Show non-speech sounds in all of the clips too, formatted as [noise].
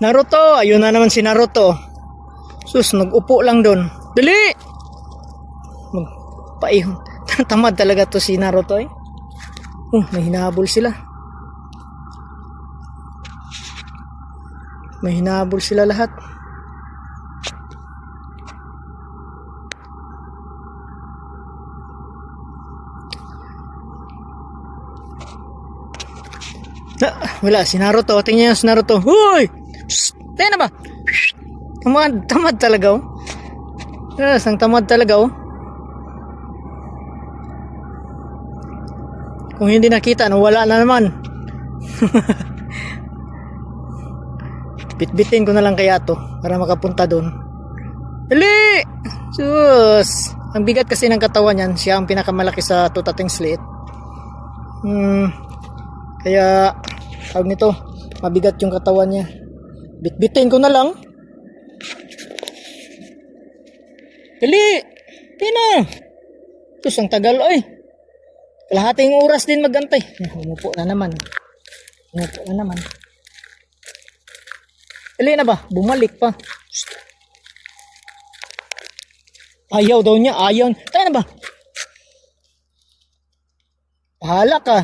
Naruto, ayun na naman si Naruto. Sus, nag-upo lang doon. Dali! Magpaihon. [laughs] Tamad talaga to si Naruto eh. Oh, may hinahabol sila. May hinahabol sila lahat. Ah, wala, si Naruto. Tingnan niyo si Naruto. Hoy! Tayo na ba? Psst! Tamad, tamad talaga oh. Yes, ang tamad talaga oh. Kung hindi nakita, wala na naman. [laughs] Bitbitin ko na lang kaya to para makapunta doon. Dali! Sus! Ang bigat kasi ng katawan niyan. Siya ang pinakamalaki sa tutating slit. Hmm. Kaya, tawag nito, mabigat yung katawan niya. Bitbitin ko na lang. Dali! Tina! Sus, ang tagal ay. Kalahating oras din magantay. Umupo na naman. Umupo na naman. Dali na ba? Bumalik pa. Ayaw daw niya. Ayaw. Tayo na ba? Bahala ka.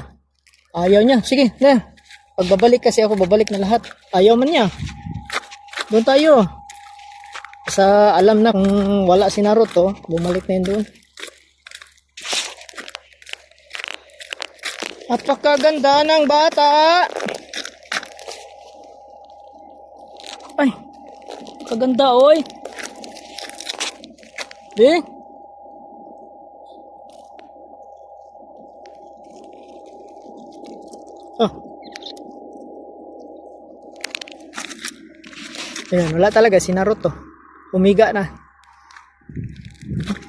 Ayaw niya. Sige, na. Pagbabalik kasi ako, babalik na lahat. Ayaw man niya. Doon tayo. Sa alam na kung wala si Naruto, bumalik na yun doon. Napakaganda ng bata. Ay, kaganda oy. Di? Ayan, wala talaga si Naruto. Umiga na.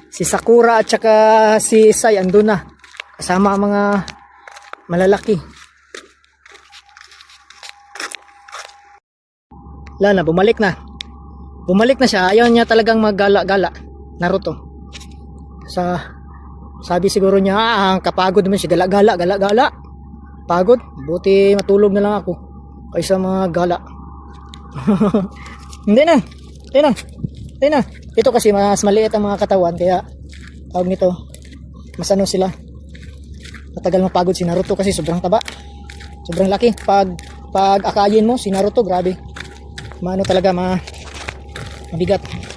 Si Sakura at saka si Sai andun na. Kasama ang mga malalaki. Wala na, bumalik na. Bumalik na siya. Ayaw niya talagang maggala-gala. Naruto. Sa sabi siguro niya, ah, kapagod naman siya. Gala-gala, gala-gala. Pagod. Buti matulog na lang ako. Kaysa mga gala. [laughs] Hindi na. Hindi na. Hindi na. Ito kasi mas maliit ang mga katawan. Kaya tawag nito. Mas ano sila. Matagal mapagod si Naruto kasi sobrang taba. Sobrang laki. Pag pag akayin mo si Naruto, grabe. Maano talaga ma mabigat.